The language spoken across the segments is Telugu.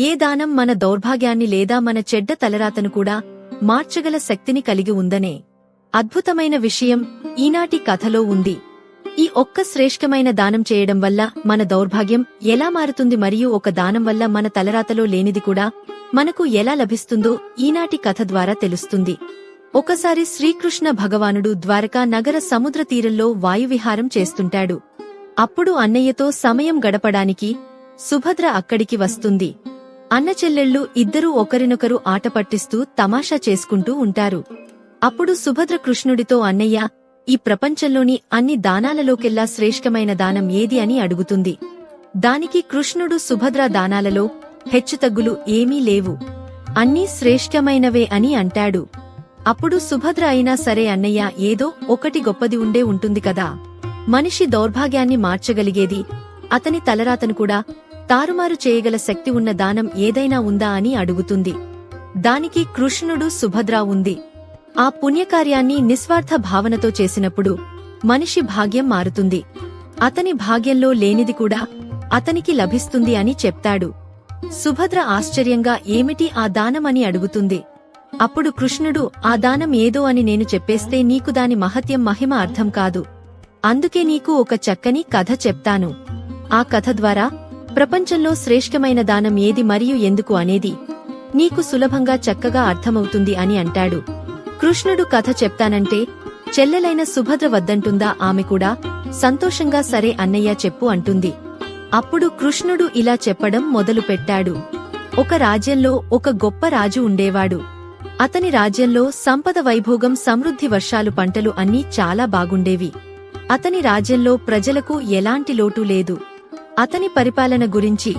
ఏ దానం మన దౌర్భాగ్యాన్ని లేదా మన చెడ్డ తలరాతను కూడా మార్చగల శక్తిని కలిగి ఉందనే అద్భుతమైన విషయం ఈనాటి కథలో ఉంది. ఈ ఒక్క శ్రేష్టమైన దానం చేయడం వల్ల మన దౌర్భాగ్యం ఎలా మారుతుంది మరియు ఒక దానం వల్ల మన తలరాతలో లేనిది కూడా మనకు ఎలా లభిస్తుందో ఈనాటి కథ ద్వారా తెలుస్తుంది. ఒకసారి శ్రీకృష్ణ భగవానుడు ద్వారకా నగర సముద్ర తీరంలో వాయువిహారం చేస్తుంటాడు. అప్పుడు అన్నయ్యతో సమయం గడపడానికి సుభద్ర అక్కడికి వస్తుంది. అన్న చెల్లెళ్ళు ఇద్దరూ ఒకరినొకరు ఆట పట్టిస్తూ తమాషా చేసుకుంటూ ఉంటారు. అప్పుడు సుభద్ర కృష్ణుడితో అన్నయ్య ఈ ప్రపంచంలోని అన్ని దానాలలోకెల్లా శ్రేష్టమైన దానం ఏది అని అడుగుతుంది. దానికి కృష్ణుడు సుభద్ర దానాలలో హెచ్చుతగ్గులు ఏమీ లేవు. అన్నీ శ్రేష్టమైనవే అని అంటాడు. అప్పుడు సుభద్ర అయినా సరే అన్నయ్య ఏదో ఒకటి గొప్పది ఉండే ఉంటుంది కదా. మనిషి దౌర్భాగ్యాన్ని మార్చగలిగేది అతని తలరాతను కూడా తారుమారు చేయగల శక్తి ఉన్న దానం ఏదైనా ఉందా అని అడుగుతుంది. దానికి కృష్ణుడు సుభద్ర ఉంది. ఆ పుణ్యకార్యాన్ని నిస్వార్థ భావనతో చేసినప్పుడు మనిషి భాగ్యం మారుతుంది. అతని భాగ్యంలో లేనిది కూడా అతనికి లభిస్తుంది అని చెప్తాడు. సుభద్ర ఆశ్చర్యంగా ఏమిటి ఆ దానమని అడుగుతుంది. అప్పుడు కృష్ణుడు ఆ దానం ఏదో అని నేను చెప్పేస్తే నీకు దాని మహత్యం మహిమ అర్థం కాదు. అందుకే నీకు ఒక చక్కని కథ చెప్తాను. ఆ కథ ద్వారా ప్రపంచంలో శ్రేష్టమైన దానం ఏది మరియు ఎందుకు అనేది నీకు సులభంగా చక్కగా అర్థమవుతుంది అని అంటాడు. కృష్ణుడు కథ చెప్తానంటే చెల్లెలైన సుభద్ర వద్దంటుందా? ఆమె కూడా సంతోషంగా సరే అన్నయ్య చెప్పు అంటుంది. అప్పుడు కృష్ణుడు ఇలా చెప్పడం మొదలుపెట్టాడు ఒక రాజ్యంలో ఒక గొప్ప రాజు ఉండేవాడు. అతని రాజ్యంలో సంపద వైభోగం సమృద్ధి వర్షాలు పంటలు అన్నీ చాలా బాగుండేవి. అతని రాజ్యంలో ప్రజలకు ఎలాంటి లోటు లేదు. అతని పరిపాలన గురించి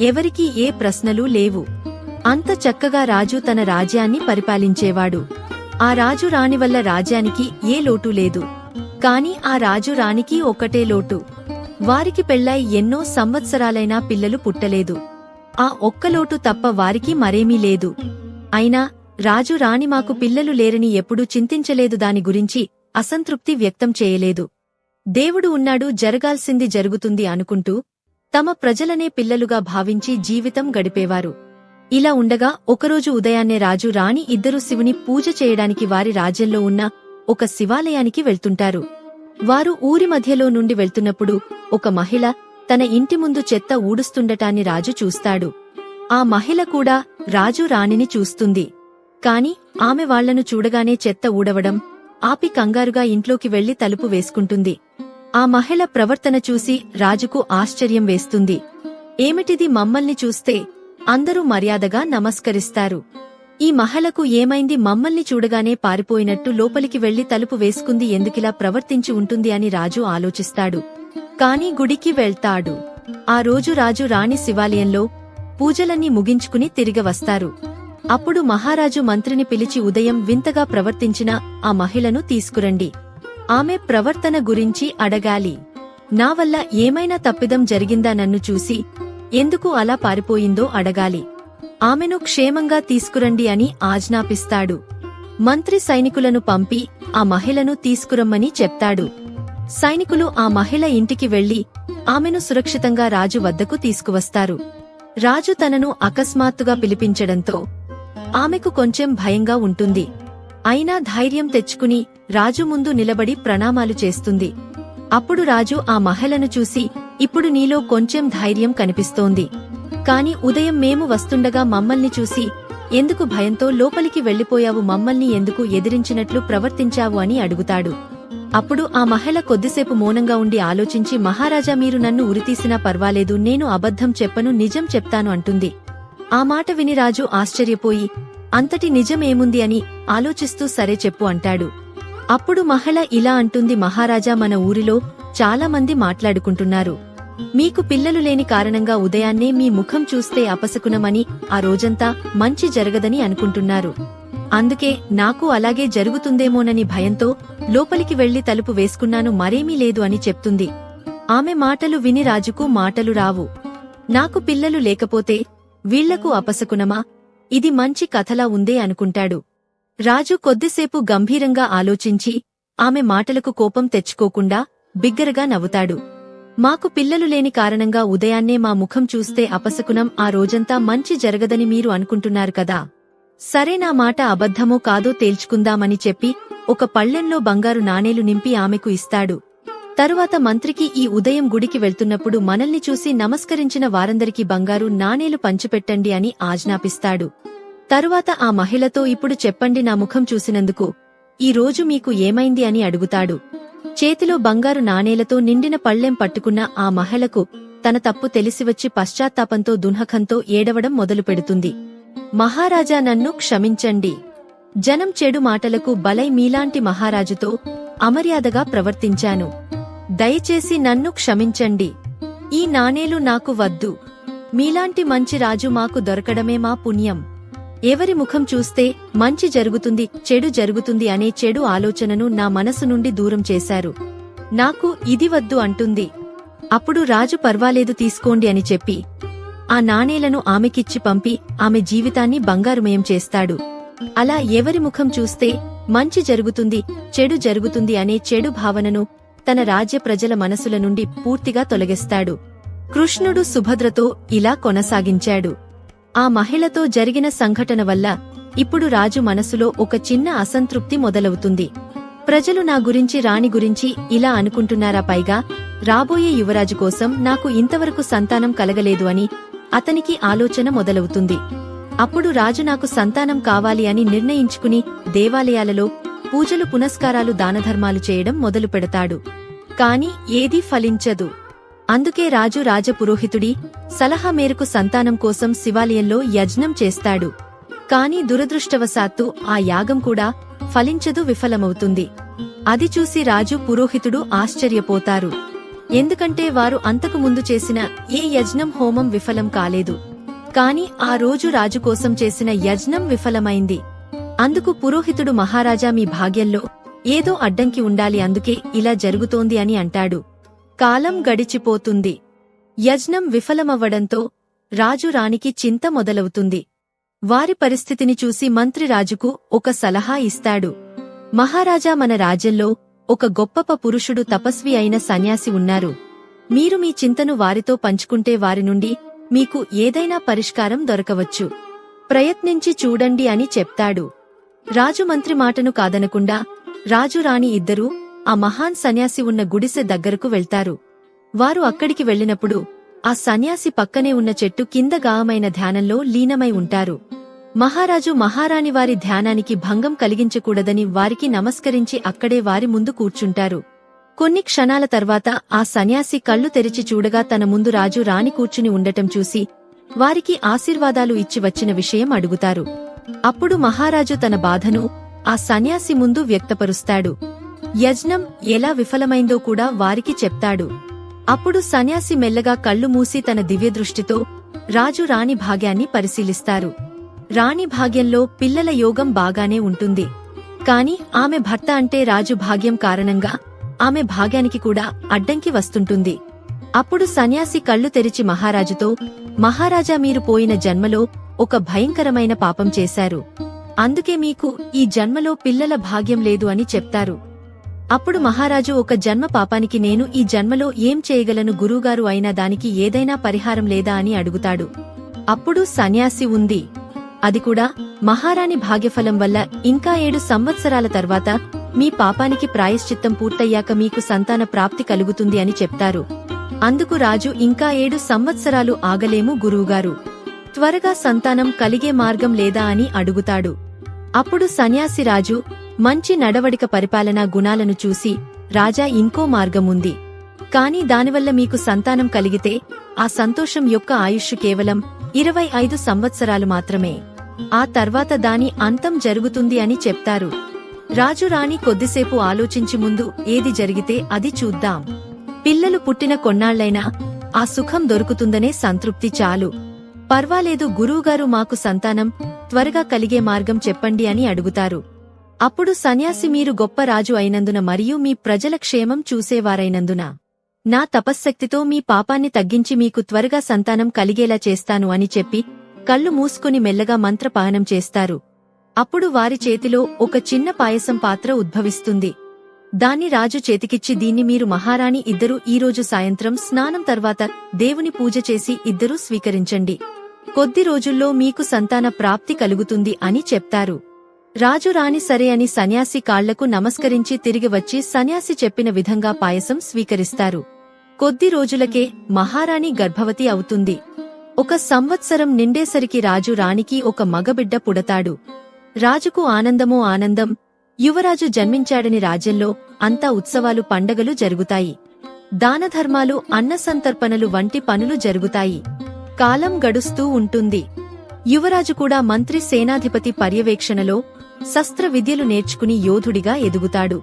ఎవరికీ ఏ ప్రశ్నలు లేవు. అంత చక్కగా రాజు తన రాజ్యాన్ని పరిపాలించేవాడు. ఆ రాజు రాణి వల్ల రాజ్యానికి ఏ లోటు లేదు. కాని ఆ రాజు రాణికి ఒక్కటే లోటు. వారికి పెళ్ళై ఎన్నో సంవత్సరాలైనా పిల్లలు పుట్టలేదు. ఆ ఒక్క లోటు తప్ప వారికి మరేమీ లేదు. అయినా రాజు రాణి మాకు పిల్లలు లేరని ఎప్పుడూ చింతించలేదు. దాని గురించి అసంతృప్తి వ్యక్తం చేయలేదు. దేవుడు ఉన్నాడు జరగాల్సింది జరుగుతుంది అనుకుంటూ తమ ప్రజలనే పిల్లలుగా భావించి జీవితం గడిపేవారు. ఇలా ఉండగా ఒకరోజు ఉదయాన్నే రాజు రాణి ఇద్దరు శివుని పూజ చేయడానికి వారి రాజ్యంలో ఉన్న ఒక శివాలయానికి వెళ్తుంటారు. వారు ఊరి మధ్యలో నుండి వెళ్తున్నప్పుడు ఒక మహిళ తన ఇంటి ముందు చెత్త ఊడుస్తుండటాన్ని రాజు చూస్తాడు. ఆ మహిళ కూడా రాజు రాణిని చూస్తుంది. కాని ఆమె వాళ్ళను చూడగానే చెత్త ఊడవడం ఆపి కంగారుగా ఇంట్లోకి వెళ్ళి తలుపు వేసుకుంటుంది. ఆ మహిళ ప్రవర్తన చూసి రాజుకు ఆశ్చర్యం వేస్తుంది. ఏమిటిది మమ్మల్ని చూస్తే? అందరూ మర్యాదగా నమస్కరిస్తారు. ఈ మహిళకు ఏమైంది? మమ్మల్ని చూడగానే పారిపోయినట్టు లోపలికి వెళ్ళి తలుపు వేసుకుంది. ఎందుకిలా ప్రవర్తించి ఉంటుంది అని రాజు ఆలోచిస్తాడు. కాని గుడికి వెళ్తాడు. ఆ రోజు రాజు రాణి శివాలయంలో పూజలన్నీ ముగించుకుని తిరిగి వస్తారు. అప్పుడు మహారాజు మంత్రిని పిలిచి ఉదయం వింతగా ప్రవర్తించిన ఆ మహిళను తీసుకురండి. ఆమె ప్రవర్తన గురించి అడగాలి. నా వల్ల ఏమైనా తప్పిదం జరిగిందా నన్ను చూసి? ఎందుకు అలా పారిపోయిందో అడగాలి. ఆమెను క్షేమంగా తీసుకురండి అని ఆజ్ఞాపిస్తాడు. మంత్రి సైనికులను పంపి ఆ మహిళను తీసుకురమ్మని చెప్తాడు. సైనికులు ఆ మహిళ ఇంటికి వెళ్ళి ఆమెను సురక్షితంగా రాజు వద్దకు తీసుకువస్తారు. రాజు తనను అకస్మాత్తుగా పిలిపించడంతో ఆమెకు కొంచెం భయంగా ఉంటుంది. అయినా ధైర్యం తెచ్చుకుని రాజు ముందు నిలబడి ప్రణామాలు చేస్తుంది. అప్పుడు రాజు ఆ మహిళను చూసి ఇప్పుడు నీలో కొంచెం ధైర్యం కనిపిస్తోంది. కాని ఉదయం మేము వస్తుండగా మమ్మల్ని చూసి ఎందుకు భయంతో లోపలికి వెళ్ళిపోయావు మమ్మల్ని ఎందుకు ఎదిరించినట్లు ప్రవర్తించావు? అని అడుగుతాడు. అప్పుడు ఆ మహిళ కొద్దిసేపు మౌనంగా ఉండి ఆలోచించి మహారాజా మీరు నన్ను ఉరితీసినా పర్వాలేదు. నేను అబద్ధం చెప్పను నిజం చెప్తాను అంటుంది. ఆ మాట విని రాజు ఆశ్చర్యపోయి అంతటి నిజమేముంది అని ఆలోచిస్తూ సరే చెప్పు అంటాడు. అప్పుడు మహళ ఇలా అంటుంది మహారాజా మన ఊరిలో చాలామంది మాట్లాడుకుంటున్నారు. మీకు పిల్లలు లేని కారణంగా ఉదయాన్నే మీ ముఖం చూస్తే అపశకునమని ఆ రోజంతా మంచి జరగదని అనుకుంటున్నారు. అందుకే నాకు అలాగే జరుగుతుందేమోనని భయంతో లోపలికి వెళ్ళి తలుపు వేసుకున్నాను మరేమీ లేదు అని చెప్తుంది. ఆమె మాటలు విని రాజుకు మాటలు రావు. నాకు పిల్లలు లేకపోతే వీళ్ళకు అపశకునమా? ఇది మంచి కథలా ఉందే అనుకుంటాడు. రాజు కొద్దిసేపు గంభీరంగా ఆలోచించి ఆమె మాటలకు కోపం తెచ్చుకోకుండా బిగ్గరగా నవ్వుతాడు. మాకు పిల్లలు లేని కారణంగా ఉదయాన్నే మా ముఖం చూస్తే అపశకునం ఆ రోజంతా మంచి జరగదని మీరు అనుకుంటున్నారు కదా. సరే నా మాట అబద్ధమో కాదో తేల్చుకుందామని చెప్పి ఒక పళ్ళెంలో బంగారు నాణేలు నింపి ఆమెకు ఇస్తాడు. తరువాత మంత్రికి ఈ ఉదయం గుడికి వెళ్తున్నప్పుడు మనల్ని చూసి నమస్కరించిన వారందరికీ బంగారు నాణేలు పంచిపెట్టండి అని ఆజ్ఞాపిస్తాడు. తరువాత ఆ మహిళతో ఇప్పుడు చెప్పండి నా ముఖం చూసినందుకు. ఈ రోజు మీకు ఏమైంది అని అడుగుతాడు. చేతిలో బంగారు నాణేలతో నిండిన పళ్ళెం పట్టుకున్న ఆ మహిళకు తన తప్పు తెలిసివచ్చి పశ్చాత్తాపంతో దున్హకంతో ఏడవడం మొదలుపెడుతుంది. మహారాజా నన్ను క్షమించండి. జనం చెడు మాటలకు బలై మీలాంటి మహారాజుతో అమర్యాదగా ప్రవర్తించాను. దయచేసి నన్ను క్షమించండి. ఈ నాణేలు నాకు వద్దు. మీలాంటి మంచి రాజు మాకు దొరకడమే మా పుణ్యం. ఎవరి ముఖం చూస్తే మంచి జరుగుతుంది చెడు జరుగుతుంది అనే చెడు ఆలోచనను నా మనసు నుండి దూరం చేశారు. నాకు ఇది వద్దు అంటుంది. అప్పుడు రాజు పర్వాలేదు తీసుకోండి అని చెప్పి ఆ నాణేలను ఆమెకిచ్చి పంపి ఆమె జీవితాన్ని బంగారుమయం చేస్తాడు. అలా ఎవరి ముఖం చూస్తే మంచి జరుగుతుంది చెడు జరుగుతుంది అనే చెడు భావనను తన రాజ్య ప్రజల మనసుల నుండి పూర్తిగా తొలగిస్తాడు. కృష్ణుడు సుభద్రతో ఇలా కొనసాగించాడు. ఆ మహిళతో జరిగిన సంఘటన వల్ల ఇప్పుడు రాజు మనసులో ఒక చిన్న అసంతృప్తి మొదలవుతుంది. ప్రజలు నా గురించి రాణి గురించి ఇలా అనుకుంటున్నారా పైగా రాబోయే యువరాజు కోసం నాకు ఇంతవరకు సంతానం కలగలేదు అని అతనికి ఆలోచన మొదలవుతుంది. అప్పుడు రాజు నాకు సంతానం కావాలి అని నిర్ణయించుకుని దేవాలయాలలో పూజలు పునస్కారాలు దానధర్మాలు చేయడం మొదలు పెడతాడు. కాని ఏదీ ఫలించదు. అందుకే రాజు రాజపురోహితుడి సలహా మేరకు సంతానం కోసం శివాలయంలో యజ్ఞం చేస్తాడు. కాని దురదృష్టవశాత్తు ఆ యాగం కూడా ఫలించదు విఫలమవుతుంది. అది చూసి రాజు పురోహితుడు ఆశ్చర్యపోతారు. ఎందుకంటే వారు అంతకు ముందు చేసిన ఏ యజ్ఞం హోమం విఫలం కాలేదు. కాని ఆ రోజు రాజు కోసం చేసిన యజ్ఞం విఫలమైంది. అందుకు పురోహితుడు మహారాజా మీ భాగ్యంలో ఏదో అడ్డంకి ఉండాలి అందుకే ఇలా జరుగుతోంది అని అంటాడు. కాలం గడిచిపోతుంది. యజ్ఞం విఫలమవ్వడంతో రాజు రాణికి చింత మొదలవుతుంది. వారి పరిస్థితిని చూసి మంత్రి రాజుకు ఒక సలహా ఇస్తాడు. మహారాజా మన రాజ్యంలో ఒక గొప్పప పురుషుడు తపస్వి అయిన సన్యాసి ఉన్నారు. మీరు మీ చింతను వారితో పంచుకుంటే వారి నుండి మీకు ఏదైనా పరిష్కారం దొరకవచ్చు. ప్రయత్నించి చూడండి అని చెప్తాడు. రాజు మంత్రి మాటను కాదనకుండా రాజు రాణి ఇద్దరూ ఆ మహాన్ సన్యాసి ఉన్న గుడిసె దగ్గరకు వెళ్తారు. వారు అక్కడికి వెళ్ళినప్పుడు ఆ సన్యాసి పక్కనే ఉన్న చెట్టు కింద గాయమైన ధ్యానంలో లీనమై ఉంటారు. మహారాజు మహారాణి వారి ధ్యానానికి భంగం కలిగించకూడదని వారికి నమస్కరించి అక్కడే వారి ముందు కూర్చుంటారు. కొన్ని క్షణాల తర్వాత ఆ సన్యాసి కళ్ళు తెరిచి చూడగా తన ముందు రాజు రాణి కూర్చుని ఉండటం చూసి వారికి ఆశీర్వాదాలు ఇచ్చి వచ్చిన విషయం అడుగుతారు. అప్పుడు మహారాజు తన బాధను ఆ సన్యాసి ముందు వ్యక్తపరుస్తాడు. యజ్ఞం ఎలా విఫలమైందో కూడా వారికి చెప్తాడు. అప్పుడు సన్యాసి మెల్లగా కళ్ళు మూసి తన దివ్యదృష్టితో రాజు రాణి భాగ్యాన్ని పరిశీలిస్తారు. రాణి భాగ్యంలో పిల్లల యోగం బాగానే ఉంటుంది. కాని ఆమె భర్త అంటే రాజు భాగ్యం కారణంగా ఆమె భాగ్యానికి కూడా అడ్డంకి వస్తుంటుంది. అప్పుడు సన్యాసి కళ్ళు తెరిచి మహారాజుతో మహారాజా మీరు పోయిన జన్మలో ఒక భయంకరమైన పాపం చేశారు. అందుకే మీకు ఈ జన్మలో పిల్లల భాగ్యం లేదు అని చెప్తారు. అప్పుడు మహారాజు ఒక జన్మ పాపానికి నేను ఈ జన్మలో ఏం చేయగలను గురువుగారు అయినా దానికి ఏదైనా పరిహారం లేదా అని అడుగుతాడు. అప్పుడు సన్యాసి ఉంది. అది కూడా మహారాణి భాగ్యఫలం వల్ల ఇంకా ఏడు సంవత్సరాల తర్వాత మీ పాపానికి ప్రాయశ్చిత్తం పూర్తయ్యాక మీకు సంతాన ప్రాప్తి కలుగుతుంది అని చెప్తారు. అందుకు రాజు ఇంకా ఏడు సంవత్సరాలు ఆగలేము గురువుగారు. త్వరగా సంతానం కలిగే మార్గం లేదా అని అడుగుతాడు. అప్పుడు సన్యాసి రాజు మంచి నడవడిక పరిపాలనా గుణాలను చూసి రాజా ఇంకో మార్గముంది. కాని దానివల్ల మీకు సంతానం కలిగితే ఆ సంతోషం యొక్క ఆయుష్ కేవలం ఇరవై ఐదు సంవత్సరాలు మాత్రమే. ఆ తర్వాత దాని అంతం జరుగుతుంది అని చెప్తారు. రాజు రాణి కొద్దిసేపు ఆలోచించి ముందు ఏది జరిగితే అది చూద్దాం. పిల్లలు పుట్టిన కొన్నాళ్ళైనా ఆ సుఖం దొరుకుతుందనే సంతృప్తి చాలు. పర్వాలేదు గురువుగారు మాకు సంతానం త్వరగా కలిగే మార్గం చెప్పండి అని అడుగుతారు. అప్పుడు సన్యాసి మీరు గొప్ప రాజు అయినందున మరియు మీ ప్రజల క్షేమం చూసేవారైనందున. నా తపశ్శక్తితో మీ పాపాన్ని తగ్గించి మీకు త్వరగా సంతానం కలిగేలా చేస్తాను అని చెప్పి కళ్ళు మూసుకుని మెల్లగా మంత్రపానం చేస్తారు. అప్పుడు వారి చేతిలో ఒక చిన్న పాయసం పాత్ర ఉద్భవిస్తుంది. దాన్ని రాజు చేతికిచ్చి దీన్ని మీరు మహారాణి ఇద్దరూ ఈరోజు సాయంత్రం స్నానం తర్వాత దేవుని పూజ చేసి ఇద్దరూ స్వీకరించండి. కొద్ది రోజుల్లో మీకు సంతాన ప్రాప్తి కలుగుతుంది అని చెప్తారు. రాజు రాణి సరే అని సన్యాసి కాళ్ళకు నమస్కరించి తిరిగి వచ్చి సన్యాసి చెప్పిన విధంగా పాయసం స్వీకరిస్తారు. కొద్ది రోజులకే మహారాణి గర్భవతి అవుతుంది. ఒక సంవత్సరం నిండేసరికి రాజు రాణికి ఒక మగబిడ్డ పుడతాడు. రాజుకు ఆనందమో ఆనందం యువరాజు జన్మించాడని రాజ్యంలో అంతా ఉత్సవాలు పండగలు జరుగుతాయి. దానధర్మాలు అన్నసంతర్పణలు వంటి పనులు జరుగుతాయి. కాలం గడుస్తూ ఉంటుంది. యువరాజు కూడా మంత్రి సేనాధిపతి పర్యవేక్షణలో శస్త్ర విద్యలు నేర్చుకుని యోధుడిగా ఎదుగుతాడు.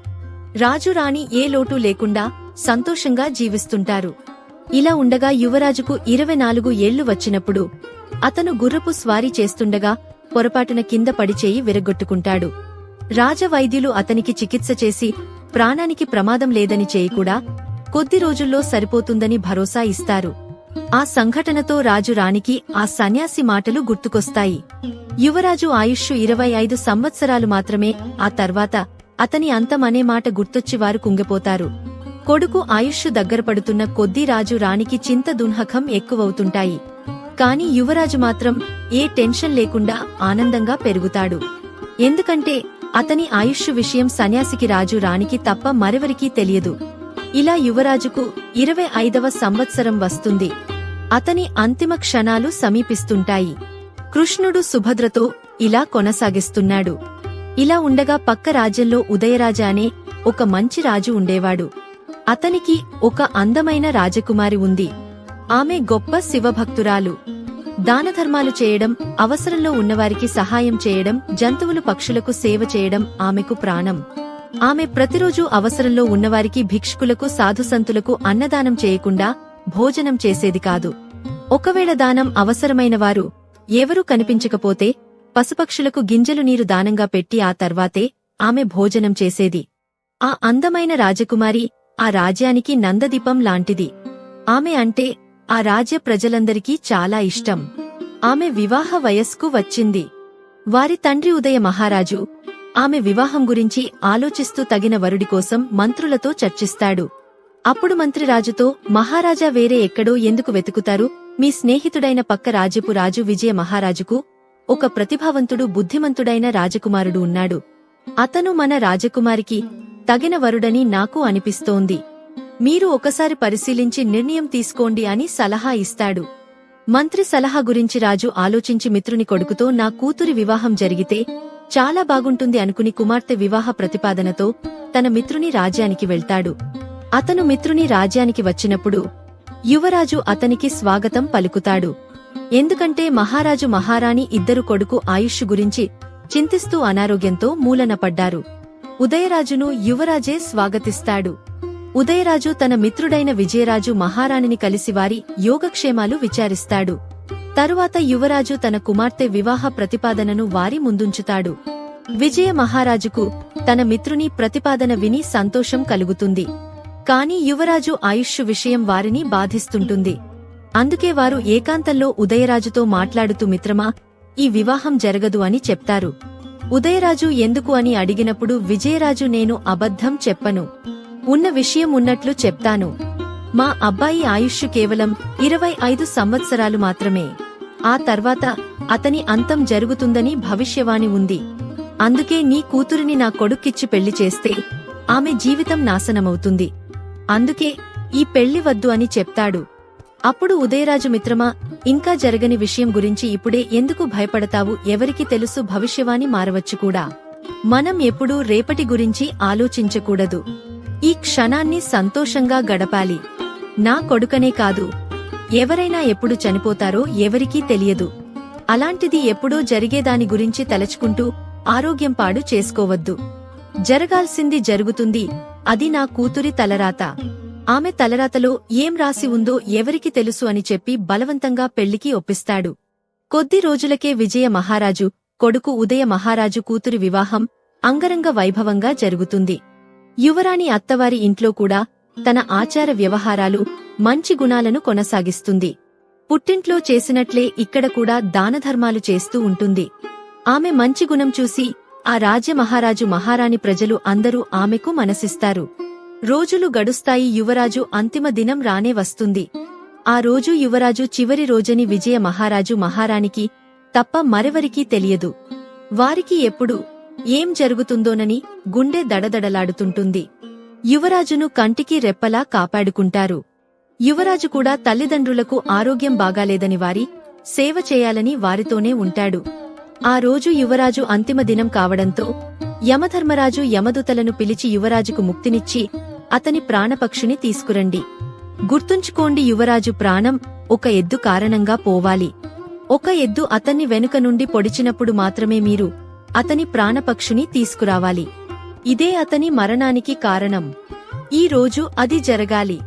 రాజు రాణి ఏ లోటు లేకుండా సంతోషంగా జీవిస్తుంటారు. ఇలా ఉండగా యువరాజుకు ఇరవై నాలుగు ఏళ్ళు వచ్చినప్పుడు అతను గుర్రపు స్వారీ చేస్తుండగా పొరపాటున కింద పడిచేయి విరగొట్టుకుంటాడు రాజవైద్యులు అతనికి చికిత్స చేసి ప్రాణానికి ప్రమాదం లేదని చేయకూడా కొద్ది రోజుల్లో సరిపోతుందని భరోసా ఇస్తారు. ఆ సంఘటనతో రాజు రాణికి ఆ సన్యాసి మాటలు గుర్తుకొస్తాయి. యువరాజు ఆయుష్షు ఇరవై ఐదు సంవత్సరాలు మాత్రమే ఆ తర్వాత అతని అంతమనే మాట గుర్తొచ్చి వారు కుంగిపోతారు. కొడుకు ఆయుష్షు దగ్గరపడుతున్న కొద్దీ రాజు రాణికి చింత దున్హకం ఎక్కువవుతుంటాయి. కాని యువరాజు మాత్రం ఏ టెన్షన్ లేకుండా ఆనందంగా పెరుగుతాడు. ఎందుకంటే అతని ఆయుష్ విషయం సన్యాసికి రాజు రాణికి తప్ప మరెవరికీ తెలియదు. ఇలా యువరాజుకు ఇరవై ఐదవ సంవత్సరం వస్తుంది. అతని అంతిమ క్షణాలు సమీపిస్తుంటాయి. కృష్ణుడు సుభద్రతో ఇలా కొనసాగిస్తున్నాడు. ఇలా ఉండగా పక్క రాజ్యంలో ఉదయరాజ అనే ఒక మంచి రాజు ఉండేవాడు. అతనికి ఒక అందమైన రాజకుమారి ఉంది. ఆమె గొప్ప శివభక్తురాలు. దానధర్మాలు చేయడం అవసరంలో ఉన్నవారికి సహాయం చేయడం జంతువులు పక్షులకు సేవ చేయడం ఆమెకు ప్రాణం. ఆమె ప్రతిరోజూ అవసరంలో ఉన్నవారికి భిక్షుకులకు సాధుసంతులకు అన్నదానం చేయకుండా భోజనం చేసేది కాదు. ఒకవేళ దానం అవసరమైన వారు ఎవరూ కనిపించకపోతే పశుపక్షులకు గింజలు నీరు దానంగా పెట్టి ఆ తర్వాతే ఆమె భోజనం చేసేది. ఆ అందమైన రాజకుమారి ఆ రాజ్యానికి నందదీపం లాంటిది. ఆమె అంటే ఆ రాజ్య ప్రజలందరికీ చాలా ఇష్టం. ఆమె వివాహ వయస్కు వచ్చింది. వారి తండ్రి ఉదయ మహారాజు ఆమె వివాహం గురించి ఆలోచిస్తూ తగిన వరుడి కోసం మంత్రులతో చర్చిస్తాడు. అప్పుడు మంత్రి రాజుతో మహారాజా వేరే ఎక్కడో ఎందుకు వెతుకుతారు? మీ స్నేహితుడైన పక్క రాజ్యపు రాజు విజయ మహారాజుకు ఒక ప్రతిభావంతుడు బుద్ధిమంతుడైన రాజకుమారుడు ఉన్నాడు. అతను మన రాజకుమారికి తగిన వరుడని నాకు అనిపిస్తోంది. మీరు ఒకసారి పరిశీలించి నిర్ణయం తీసుకోండి అని సలహా ఇస్తాడు. మంత్రి సలహా గురించి రాజు ఆలోచించి మిత్రుని కొడుకుతో నా కూతురి వివాహం జరిగితే చాలా బాగుంటుంది అనుకుని కుమార్తె వివాహ ప్రతిపాదనతో తన మిత్రుని రాజ్యానికి వెళ్తాడు. అతను మిత్రుని రాజ్యానికి వచ్చినప్పుడు యువరాజు అతనికి స్వాగతం పలుకుతాడు. ఎందుకంటే మహారాజు మహారాణి ఇద్దరు కొడుకు ఆయుష్ గురించి చింతిస్తూ అనారోగ్యంతో మూలన పడ్డారు. ఉదయరాజును యువరాజే స్వాగతిస్తాడు. ఉదయరాజు తన మిత్రుడైన విజయరాజు మహారాణిని కలిసి వారి యోగక్షేమాలు విచారిస్తాడు. తరువాత యువరాజు తన కుమార్తె వివాహ ప్రతిపాదనను వారి ముందుంచుతాడు. విజయ మహారాజుకు తన మిత్రుని ప్రతిపాదన విని సంతోషం కలుగుతుంది. కాని యువరాజు ఆయుష్ విషయం వారిని బాధిస్తుంటుంది. అందుకే వారు ఏకాంతంలో ఉదయరాజుతో మాట్లాడుతూ మిత్రమా ఈ వివాహం జరగదు అని చెప్తారు. ఉదయరాజు ఎందుకు అని అడిగినప్పుడు విజయరాజు నేను అబద్ధం చెప్పను. ఉన్న విషయం ఉన్నట్లు చెప్తాను. మా అబ్బాయి ఆయుష్షు కేవలం ఇరవై ఐదు సంవత్సరాలు మాత్రమే. ఆ తర్వాత అతని అంతం జరుగుతుందని భవిష్యవాణి ఉంది. అందుకే నీ కూతురిని నా కొడుక్కిచ్చి పెళ్ళి చేస్తే ఆమె జీవితం నాశనమవుతుంది. అందుకే ఈ పెళ్ళి వద్దు అని చెప్తాడు. అప్పుడు ఉదయరాజు మిత్రమా ఇంకా జరగని విషయం గురించి ఇప్పుడే ఎందుకు భయపడతావు? ఎవరికి తెలుసు భవిష్యవాణి మారవచ్చు కూడా. మనం ఎప్పుడూ రేపటి గురించి ఆలోచించకూడదు. ఈ క్షణాన్ని సంతోషంగా గడపాలి. నా కొడుకనే కాదు. ఎవరైనా ఎప్పుడు చనిపోతారో ఎవరికీ తెలియదు. అలాంటిది ఎప్పుడో జరిగేదాని గురించి తలచుకుంటూ ఆరోగ్యం పాడు చేసుకోవద్దు. జరగాల్సింది జరుగుతుంది. అది నా కూతురి తలరాత. ఆమె తలరాతలో ఏం రాసి ఉందో ఎవరికి తెలుసు అని చెప్పి బలవంతంగా పెళ్ళికి ఒప్పిస్తాడు. కొద్ది రోజులకే విజయ మహారాజు కొడుకు ఉదయ మహారాజు కూతురి వివాహం అంగరంగ వైభవంగా జరుగుతుంది. యువరాణి అత్తవారి ఇంట్లో కూడా తన ఆచార వ్యవహారాలు మంచి గుణాలను కొనసాగిస్తుంది. పుట్టింట్లో చేసినట్లే ఇక్కడ కూడా దానధర్మాలు చేస్తూ ఉంటుంది. ఆమె మంచి గుణం చూసి ఆ రాజ్యమహారాజు మహారాణి ప్రజలు అందరూ ఆమెకు మనసిస్తారు. రోజులు గడుస్తాయి యువరాజు అంతిమ దినం రానే వస్తుంది. ఆ రోజు యువరాజు చివరి రోజని విజయ మహారాజు మహారాణికి తప్ప మరెవరికీ తెలియదు. వారికి ఎప్పుడు ఏం జరుగుతుందోనని గుండె దడదడలాడుతుంటుంది. యువరాజును కంటికి రెప్పలా కాపాడుకుంటారు. యువరాజు కూడా తల్లిదండ్రులకు ఆరోగ్యం బాగాలేదని వారి సేవ చేయాలని వారితోనే ఉంటాడు. ఆ రోజు యువరాజు అంతిమ దినం కావడంతో యమధర్మరాజు యమదూతలను పిలిచి యువరాజుకు ముక్తినిచ్చి అతని ప్రాణపక్షుని తీసుకురండి. గుర్తుంచుకోండి యువరాజు ప్రాణం ఒక ఎద్దు కారణంగా పోవాలి. ఒక ఎద్దు అతన్ని వెనుక నుండి పొడిచినప్పుడు మాత్రమే మీరు అతని ప్రాణపక్షుని తీసుకురావాలి. ఇదే అతని మరణానికి కారణం. ఈ రోజు అది జరగాలి.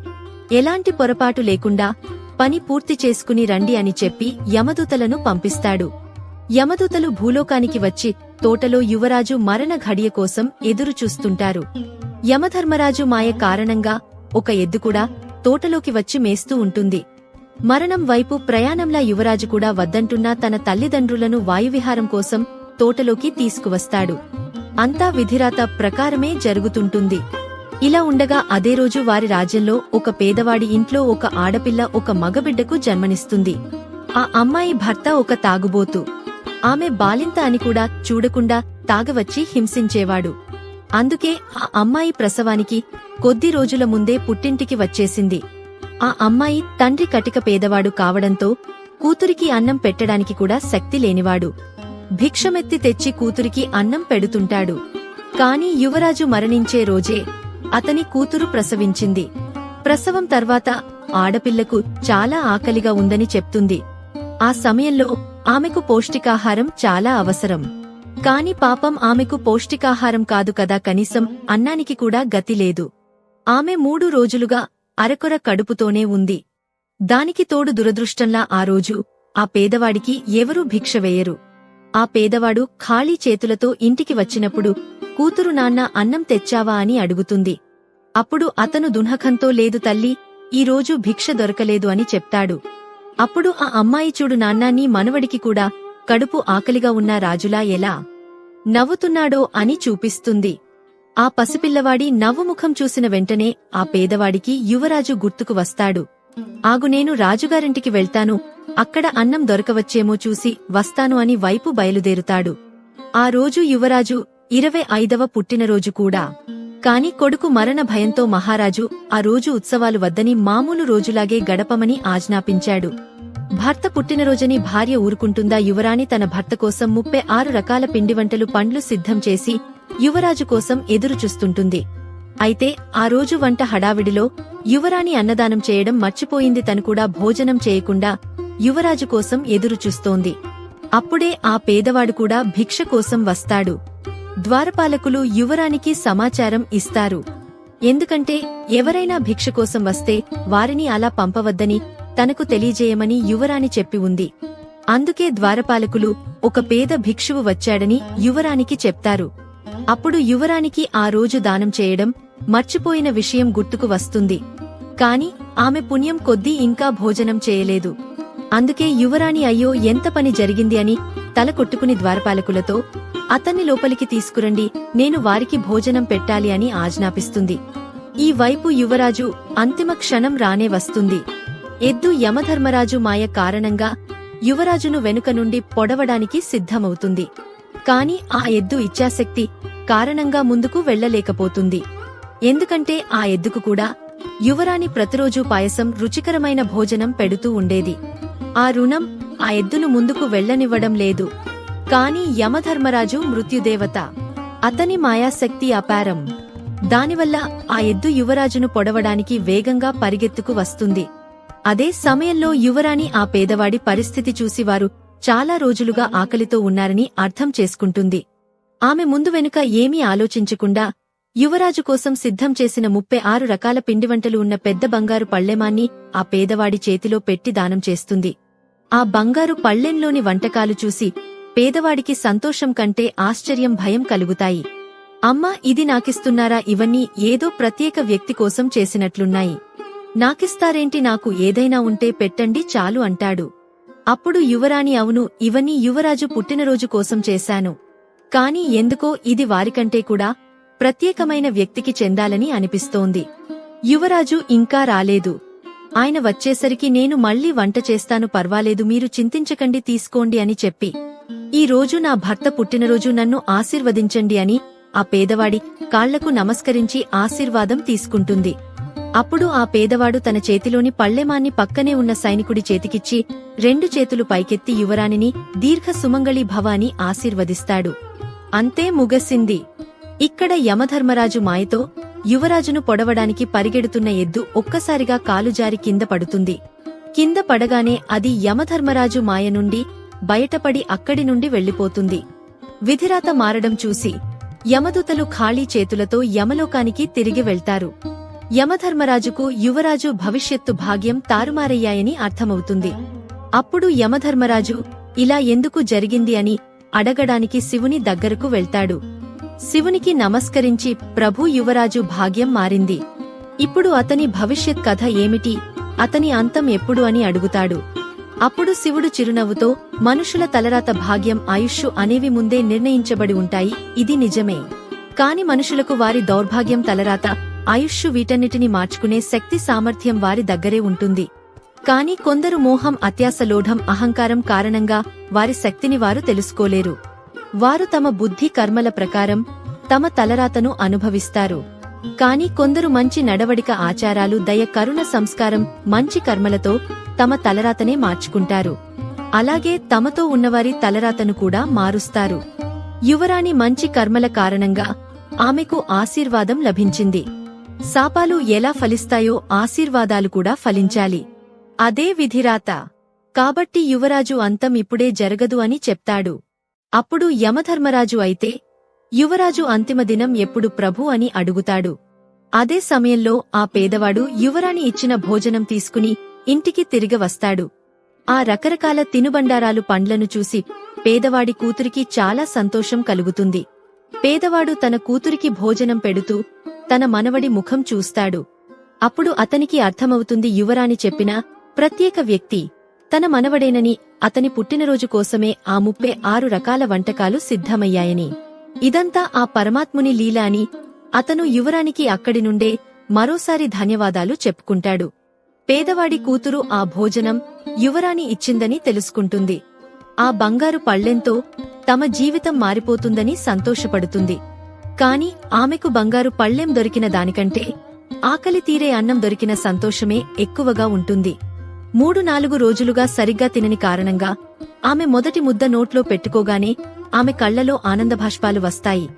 ఎలాంటి పొరపాటు లేకుండా పని పూర్తి చేసుకుని రండి అని చెప్పి యమదూతలను పంపిస్తాడు. యమదూతలు భూలోకానికి వచ్చి తోటలో యువరాజు మరణ ఘడియ కోసం ఎదురు చూస్తుంటారు. యమధర్మరాజు మాయ కారణంగా ఒక ఎద్దు కూడా తోటలోకి వచ్చి మేస్తూ ఉంటుంది. మరణం వైపు ప్రయాణంలా యువరాజు కూడా వద్దంటున్నా తన తల్లిదండ్రులను వాయువిహారం కోసం తోటలోకి తీసుకువస్తాడు. అంతా విధిరాత ప్రకారమే జరుగుతుంటుంది. ఇలా ఉండగా అదే రోజు వారి రాజ్యంలో ఒక పేదవాడి ఇంట్లో ఒక ఆడపిల్ల ఒక మగబిడ్డకు జన్మనిస్తుంది. ఆ అమ్మాయి భర్త ఒక తాగుబోతు. ఆమె బాలింత అని కూడా చూడకుండా తాగవచ్చి హింసించేవాడు. అందుకే ఆ అమ్మాయి ప్రసవానికి కొద్ది రోజుల ముందే పుట్టింటికి వచ్చేసింది. ఆ అమ్మాయి తండ్రి కటిక పేదవాడు కావడంతో కూతురికి అన్నం పెట్టడానికి కూడా శక్తి లేనివాడు. భిక్షమెత్తి తెచ్చి కూతురికి అన్నం పెడుతుంటాడు. కాని యువరాజు మరణించే రోజే అతని కూతురు ప్రసవించింది. ప్రసవం తర్వాత ఆడపిల్లకు చాలా ఆకలిగా ఉందని చెప్తుంది. ఆ సమయంలో ఆమెకు పౌష్టికాహారం చాలా అవసరం. కాని పాపం ఆమెకు పౌష్టికాహారం కాదు కదా కనీసం అన్నానికి కూడా గతి లేదు. ఆమె మూడు రోజులుగా అరకొర కడుపుతోనే ఉంది. దానికి తోడు దురదృష్టంలా ఆ రోజు ఆ పేదవాడికి ఎవరూ భిక్ష వేయరు. ఆ పేదవాడు ఖాళీ చేతులతో ఇంటికి వచ్చినప్పుడు కూతురు నాన్న అన్నం తెచ్చావా? అని అడుగుతుంది. అప్పుడు అతను దునఖంతో లేదు తల్లి ఈరోజు భిక్ష దొరకలేదు అని చెప్తాడు. అప్పుడు ఆ అమ్మాయి చూడు నాన్నా నీ మనవడికి కూడా కడుపు ఆకలిగా ఉన్న రాజులా ఎలా నవ్వుతున్నాడో అని చూపిస్తుంది. ఆ పసిపిల్లవాడి నవ్వుముఖం చూసిన వెంటనే ఆ పేదవాడికి యువరాజు గుర్తుకు వస్తాడు. ఆగు నేను రాజుగారింటికి వెళ్తాను అక్కడ అన్నం దొరకవచ్చేమో చూసి వస్తాను అని వైపు బయలుదేరుతాడు. ఆ రోజు యువరాజు ఇరవై ఐదవ పుట్టినరోజు కూడా. కాని కొడుకు మరణ భయంతో మహారాజు ఆ రోజు ఉత్సవాలు వద్దని మామూలు రోజులాగే గడపమని ఆజ్ఞాపించాడు. భర్త పుట్టినరోజని భార్య ఊరుకుంటుందా యువరాణి తన భర్త కోసం ముప్పై ఆరు రకాల పిండి వంటలు పండ్లు సిద్ధం చేసి యువరాజు కోసం ఎదురు చూస్తుంటుంది. అయితే ఆ రోజు వంట హడావిడిలో యువరాణి అన్నదానం చేయడం మర్చిపోయింది తను కూడా భోజనం చేయకుండా యువరాజు కోసం ఎదురు చూస్తోంది అప్పుడే ఆ పేదవాడు కూడా భిక్ష కోసం వస్తాడు. ద్వారపాలకులు యువరానికి సమాచారం ఇస్తారు. ఎందుకంటే ఎవరైనా భిక్ష కోసం వస్తే వారిని అలా పంపవద్దని తనకు తెలియజేయమని యువరాణి చెప్పి ఉంది. అందుకే ద్వారపాలకులు ఒక పేద భిక్షువు వచ్చాడని యువరానికి చెప్తారు. అప్పుడు యువరానికి ఆ రోజు దానం చేయడం మర్చిపోయిన విషయం గుర్తుకు వస్తుంది. కాని ఆమె పుణ్యం కొద్దీ ఇంకా భోజనం చేయలేదు. అందుకే యువరాణి అయ్యో ఎంత పని జరిగింది అని తల కొట్టుకుని ద్వారపాలకులతో అతన్ని లోపలికి తీసుకురండి నేను వారికి భోజనం పెట్టాలి అని ఆజ్ఞాపిస్తుంది. ఈ వైపు యువరాజు అంతిమ క్షణం రానే వస్తుంది. ఎద్దు యమధర్మరాజు మాయ కారణంగా యువరాజును వెనుక నుండి పొడవడానికి సిద్ధమవుతుంది. కాని ఆ ఎద్దు ఇచ్చాశక్తి కారణంగా ముందుకు వెళ్ళలేకపోతుంది ఎందుకంటే ఆ ఎద్దుకు కూడా యువరాణి ప్రతిరోజూ పాయసం రుచికరమైన భోజనం పెడుతూ ఉండేది. ఆ రుణం ఆ ఎద్దును ముందుకు వెళ్ళనివ్వడం లేదు. కాని యమధర్మరాజు మృత్యుదేవత. అతని మాయాశక్తి అపారం. దానివల్ల ఆ ఎద్దు యువరాజును పొడవడానికి వేగంగా పరిగెత్తుకు వస్తుంది. అదే సమయంలో యువరాణి ఆ పేదవాడి పరిస్థితి చూసి వారు చాలా రోజులుగా ఆకలితో ఉన్నారని అర్థం చేసుకుంటుంది. ఆమె ముందు వెనుక ఏమీ ఆలోచించకుండా యువరాజు కోసం సిద్ధం చేసిన ముప్పై ఆరు రకాల పిండివంటలు ఉన్న పెద్ద బంగారు పళ్ళెమాన్ని ఆ పేదవాడి చేతిలో పెట్టి దానం చేస్తుంది. ఆ బంగారు పళ్ళెంలోని వంటకాలు చూసి పేదవాడికి సంతోషం కంటే ఆశ్చర్యం భయం కలుగుతాయి. అమ్మా ఇది నాకిస్తున్నారా? ఇవన్నీ ఏదో ప్రత్యేక వ్యక్తి కోసం చేసినట్లున్నాయి. నాకిస్తారేంటి? నాకు ఏదైనా ఉంటే పెట్టండి చాలు అంటాడు. అప్పుడు యువరాణి అవును ఇవన్నీ యువరాజు పుట్టినరోజు కోసం చేశాను. కాని ఎందుకో ఇది వారికంటే కూడా ప్రత్యేకమైన వ్యక్తికి చెందాలని అనిపిస్తోంది. యువరాజు ఇంకా రాలేదు. ఆయన వచ్చేసరికి నేను మళ్ళీ వంట చేస్తాను పర్వాలేదు మీరు చింతించకండి తీసుకోండి అని చెప్పి. ఈ రోజు నా భర్త పుట్టినరోజు నన్ను ఆశీర్వదించండి అని ఆ పేదవాడి కాళ్ళకు నమస్కరించి ఆశీర్వాదం తీసుకుంటుంది. అప్పుడు ఆ పేదవాడు తన చేతిలోని పళ్ళెమాన్ని పక్కనే ఉన్న సైనికుడి చేతికిచ్చి రెండు చేతులు పైకెత్తి యువరాణిని దీర్ఘ సుమంగళి భవాని ఆశీర్వదిస్తాడు. అంతే ముగసింది. ఇక్కడ యమధర్మరాజు మాయతో యువరాజును పొడవడానికి పరిగెడుతున్న ఎద్దు ఒక్కసారిగా కాలుజారి కింద పడుతుంది. కింద పడగానే అది యమధర్మరాజు మాయ నుండి బయటపడి అక్కడి నుండి వెళ్ళిపోతుంది విధిరాత మారడం చూసి యమదూతలు ఖాళీ చేతులతో యమలోకానికి తిరిగి వెళ్తారు. యమధర్మరాజుకు యువరాజు భవిష్యత్తు భాగ్యం తారుమారయ్యాయని అర్థమవుతుంది. అప్పుడు యమధర్మరాజు ఇలా ఎందుకు జరిగింది అని అడగడానికి శివుని దగ్గరకు వెళ్తాడు. శివునికి నమస్కరించి ప్రభు యువరాజు భాగ్యం మారింది. ఇప్పుడు అతని భవిష్యత్ కథ ఏమిటి? అతని అంతం ఎప్పుడు అని అడుగుతాడు. అప్పుడు శివుడు చిరునవ్వుతో మనుషుల తలరాత భాగ్యం ఆయుష్షు అనేవి ముందే నిర్ణయించబడి ఉంటాయి ఇది నిజమే. కాని మనుషులకు వారి దౌర్భాగ్యం తలరాత ఆయుష్షు వీటన్నిటిని మార్చుకునే శక్తి సామర్థ్యం వారి దగ్గరే ఉంటుంది. కాని కొందరు మోహం అత్యాస లోఢం అహంకారం కారణంగా వారి శక్తిని వారు తెలుసుకోలేరు. వారు తమ బుద్ధి కర్మల ప్రకారం తమ తలరాతను అనుభవిస్తారు. కాని కొందరు మంచి నడవడిక ఆచారాలు దయ కరుణ సంస్కారం మంచి కర్మలతో తమ తలరాతనే మార్చుకుంటారు. అలాగే తమతో ఉన్నవారి తలరాతను కూడా మారుస్తారు. యువరాణి మంచి కర్మల కారణంగా ఆమెకు ఆశీర్వాదం లభించింది. శాపాలు ఎలా ఫలిస్తాయో ఆశీర్వాదాలు కూడా ఫలించాలి. అదే విధిరాత. కాబట్టి యువరాజు అంతం ఇప్పుడే జరగదు అని చెప్తాడు. అప్పుడు యమధర్మరాజు అయితే యువరాజు అంతిమ దినం ఎప్పుడు ప్రభు అని అడుగుతాడు. అదే సమయంలో ఆ పేదవాడు యువరాణి ఇచ్చిన భోజనం తీసుకుని ఇంటికి తిరిగి వస్తాడు. ఆ రకరకాల తినుబండారాలు పండ్లను చూసి పేదవాడి కూతురికి చాలా సంతోషం కలుగుతుంది. పేదవాడు తన కూతురికి భోజనం పెడుతూ తన మనవడి ముఖం చూస్తాడు. అప్పుడు అతనికి అర్థమవుతుంది యువరాణి చెప్పిన ప్రత్యేక వ్యక్తి తన మనవడేనని అతని పుట్టినరోజు కోసమే ఆ ముప్పై ఆరు రకాల వంటకాలు సిద్ధమయ్యాయని. ఇదంతా ఆ పరమాత్ముని లీల అని అతను యువరానికి అక్కడి నుండే మరోసారి ధన్యవాదాలు చెప్పుకుంటాడు. పేదవాడి కూతురు ఆ భోజనం యువరాణి ఇచ్చిందని తెలుసుకుంటుంది. ఆ బంగారు పళ్ళెంతో తమ జీవితం మారిపోతుందని సంతోషపడుతుంది. కాని ఆమెకు బంగారు పళ్ళెం దొరికిన దానికంటే ఆకలి తీరే అన్నం దొరికిన సంతోషమే ఎక్కువగా ఉంటుంది. మూడు నాలుగు రోజులుగా సరిగ్గా తినని కారణంగా ఆమె మొదటి ముద్ద నోట్లో పెట్టుకోగానే ఆమె కళ్ళలో ఆనందభాష్పాలు వస్తాయి.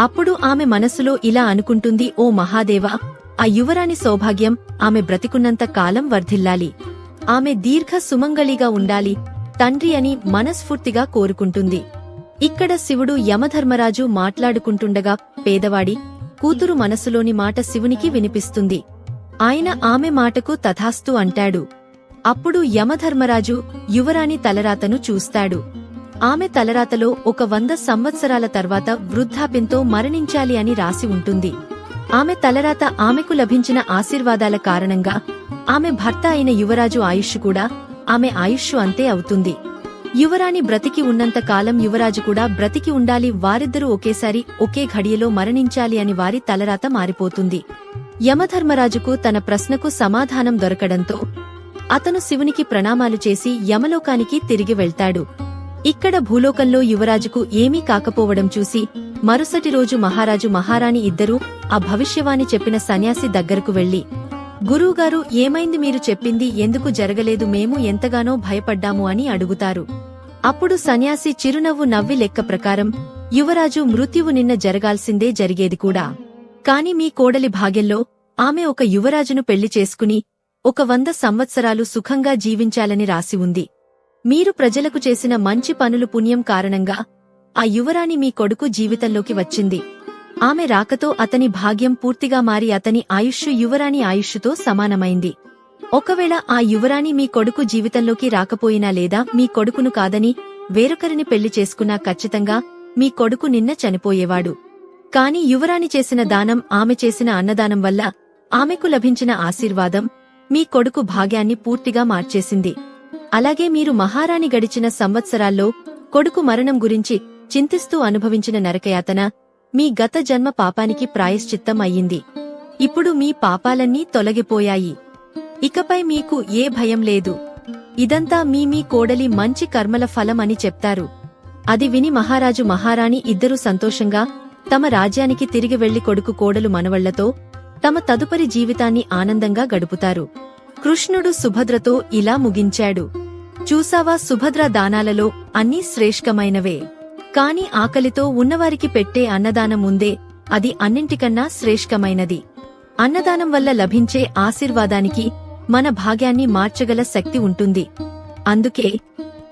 అప్పుడు ఆమె మనస్సులో ఇలా అనుకుంటుంది ఓ మహాదేవా ఆ యువరాణి సౌభాగ్యం ఆమె బ్రతికున్నంత కాలం వర్ధిల్లాలి. ఆమె దీర్ఘ సుమంగళిగా ఉండాలి తండ్రి అని మనస్ఫూర్తిగా కోరుకుంటుంది. ఇక్కడ శివుడు యమధర్మరాజు మాట్లాడుకుంటుండగా పేదవాడి కూతురు మనసులోని మాట శివునికి వినిపిస్తుంది. ఆయన ఆమె మాటకు తథాస్తు అంటాడు. అప్పుడు యమధర్మరాజు యువరాణి తలరాతను చూస్తాడు. ఆమె తలరాతలో ఒక వంద సంవత్సరాల తర్వాత వృద్ధాప్యంతో మరణించాలి అని రాసి ఉంటుంది. ఆమె తలరాత ఆమెకు లభించిన ఆశీర్వాదాల కారణంగా ఆమె భర్త అయిన యువరాజు ఆయుష్ కూడా ఆమె ఆయుష్ అంతే అవుతుంది. యువరాణి బ్రతికి ఉన్నంత కాలం యువరాజు కూడా బ్రతికి ఉండాలి వారిద్దరూ ఒకేసారి ఒకే ఘడియలో మరణించాలి అని వారి తలరాత మారిపోతుంది. యమధర్మరాజుకు తన ప్రశ్నకు సమాధానం దొరకడంతో అతను శివునికి ప్రణామాలు చేసి యమలోకానికి తిరిగి వెళ్తాడు. ఇక్కడ భూలోకంలో యువరాజుకు ఏమీ కాకపోవడం చూసి మరుసటి రోజు మహారాజు మహారాణి ఇద్దరూ ఆ భవిష్యవాణి చెప్పిన సన్యాసి దగ్గరకు వెళ్ళి గురువుగారు ఏమైంది మీరు చెప్పింది? ఎందుకు జరగలేదు? మేము ఎంతగానో భయపడ్డాము అని అడుగుతారు. అప్పుడు సన్యాసి చిరునవ్వు నవ్వి లెక్క ప్రకారం యువరాజు మృత్యువు నిన్న జరగాల్సిందే జరిగేది కూడా. కాని మీ కోడలి భాగ్యంలో ఆమె ఒక యువరాజును పెళ్ళి చేసుకుని ఒక వంద సంవత్సరాలు సుఖంగా జీవించాలని రాసి ఉంది. మీరు ప్రజలకు చేసిన మంచి పనులు పుణ్యం కారణంగా ఆ యువరాణి మీ కొడుకు జీవితంలోకి వచ్చింది. ఆమె రాకతో అతని భాగ్యం పూర్తిగా మారి అతని ఆయుష్షు యువరాణి ఆయుష్షుతో సమానమైంది. ఒకవేళ ఆ యువరాణి మీ కొడుకు జీవితంలోకి రాకపోయినా లేదా మీ కొడుకును కాదని వేరొకరిని పెళ్ళి చేసుకున్నా ఖచ్చితంగా మీ కొడుకు నిన్న చనిపోయేవాడు. కాని యువరాణి చేసిన దానం ఆమె చేసిన అన్నదానం వల్ల ఆమెకు లభించిన ఆశీర్వాదం మీ కొడుకు భాగ్యాన్ని పూర్తిగా మార్చేసింది. అలాగే మీరు మహారాణి గడిచిన సంవత్సరాల్లో కొడుకు మరణం గురించి చింతిస్తూ అనుభవించిన నరకయాతన మీ గత జన్మ పాపానికి ప్రాయశ్చిత్తం అయ్యింది. ఇప్పుడు మీ పాపాలన్నీ తొలగిపోయాయి. ఇకపై మీకు ఏ భయం లేదు. ఇదంతా మీ మీ కోడలి మంచి కర్మల ఫలం అని చెప్తారు. అది విని మహారాజు మహారాణి ఇద్దరూ సంతోషంగా తమ రాజ్యానికి తిరిగి వెళ్ళి కొడుకు కోడలు మనవళ్ళతో తమ తదుపరి జీవితాన్ని ఆనందంగా గడుపుతారు. కృష్ణుడు సుభద్రతో ఇలా ముగించాడు. చూసావా సుభద్ర దానాలలో అన్నీ శ్రేష్ఠమైనవే. కాని ఆకలితో ఉన్నవారికి పెట్టే అన్నదానం ఉందే అది అన్నింటికన్నా శ్రేష్ఠమైనది. అన్నదానం వల్ల లభించే ఆశీర్వాదానికి మన భాగ్యాన్ని మార్చగల శక్తి ఉంటుంది. అందుకే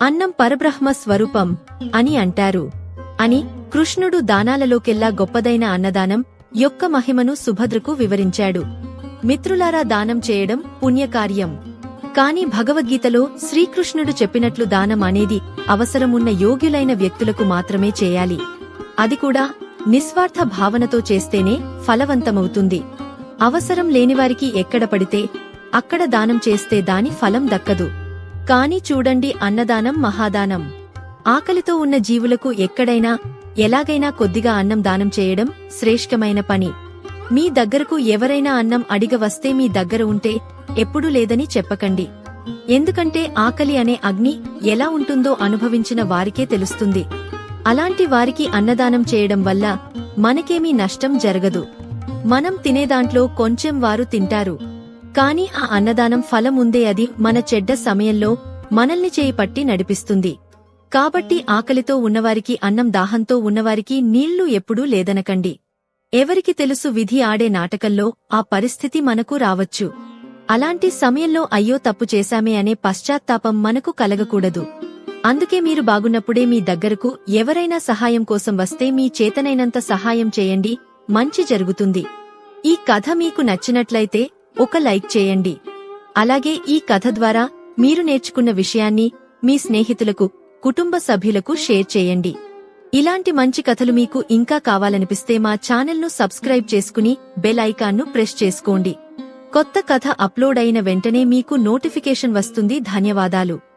అన్నం పరబ్రహ్మ స్వరూపం అని అంటారు. అని కృష్ణుడు దానాలలోకెల్లా గొప్పదైన అన్నదానం యొక్క మహిమను సుభద్రకు వివరించాడు. మిత్రులారా దానం చేయడం పుణ్యకార్యం. కాని భగవద్గీతలో శ్రీకృష్ణుడు చెప్పినట్లు దానం అనేది అవసరమున్న యోగ్యులైన వ్యక్తులకు మాత్రమే చేయాలి. అది కూడా నిస్వార్థ భావనతో చేస్తేనే ఫలవంతమవుతుంది. అవసరం లేనివారికి ఎక్కడ పడితే అక్కడ దానం చేస్తే దాని ఫలం దక్కదు. కాని చూడండి అన్నదానం మహాదానం. ఆకలితో ఉన్న జీవులకు ఎక్కడైనా ఎలాగైనా కొద్దిగా అన్నం దానం చేయడం శ్రేష్ఠమైన పని. మీ దగ్గరకు ఎవరైనా అన్నం అడిగ వస్తే మీ దగ్గర ఉంటే ఎప్పుడూ లేదని చెప్పకండి. ఎందుకంటే ఆకలి అనే అగ్ని ఎలా ఉంటుందో అనుభవించిన వారికే తెలుస్తుంది. అలాంటి వారికి అన్నదానం చేయడం వల్ల మనకేమీ నష్టం జరగదు. మనం తినేదాంట్లో కొంచెం వారు తింటారు. కాని ఆ అన్నదానం ఫలం ఉందే అది మన చెడ్డ సమయంలో మనల్ని చేయి పట్టి నడిపిస్తుంది. కాబట్టి ఆకలితో ఉన్నవారికి అన్నం దాహంతో ఉన్నవారికి నీళ్ళు ఎప్పుడూ లేదనకండి. ఎవరికి తెలుసు విధి ఆడే నాటకంలో ఆ పరిస్థితి మనకు రావచ్చు. అలాంటి సమయంలో అయ్యో తప్పు చేశామే అనే పశ్చాత్తాపం మనకు కలగకూడదు. అందుకే మీరు బాగున్నప్పుడే మీ దగ్గరకు ఎవరైనా సహాయం కోసం వస్తే మీ చేతనైనంత సహాయం చేయండి మంచి జరుగుతుంది. ఈ కథ మీకు నచ్చినట్లయితే ఒక లైక్ చేయండి. అలాగే ఈ కథ ద్వారా మీరు నేర్చుకున్న విషయాన్ని మీ స్నేహితులకు కుటుంబ సభ్యులకు షేర్ చేయండి. ఇలాంటి మంచి కథలు మీకు ఇంకా కావాలనిపిస్తే మా ఛానల్ను సబ్స్క్రైబ్ చేసుకుని బెల్ ఐకాన్ను ప్రెస్ చేసుకోండి. కొత్త కథ అప్లోడ్ అయిన వెంటనే మీకు నోటిఫికేషన్ వస్తుంది. ధన్యవాదాలు.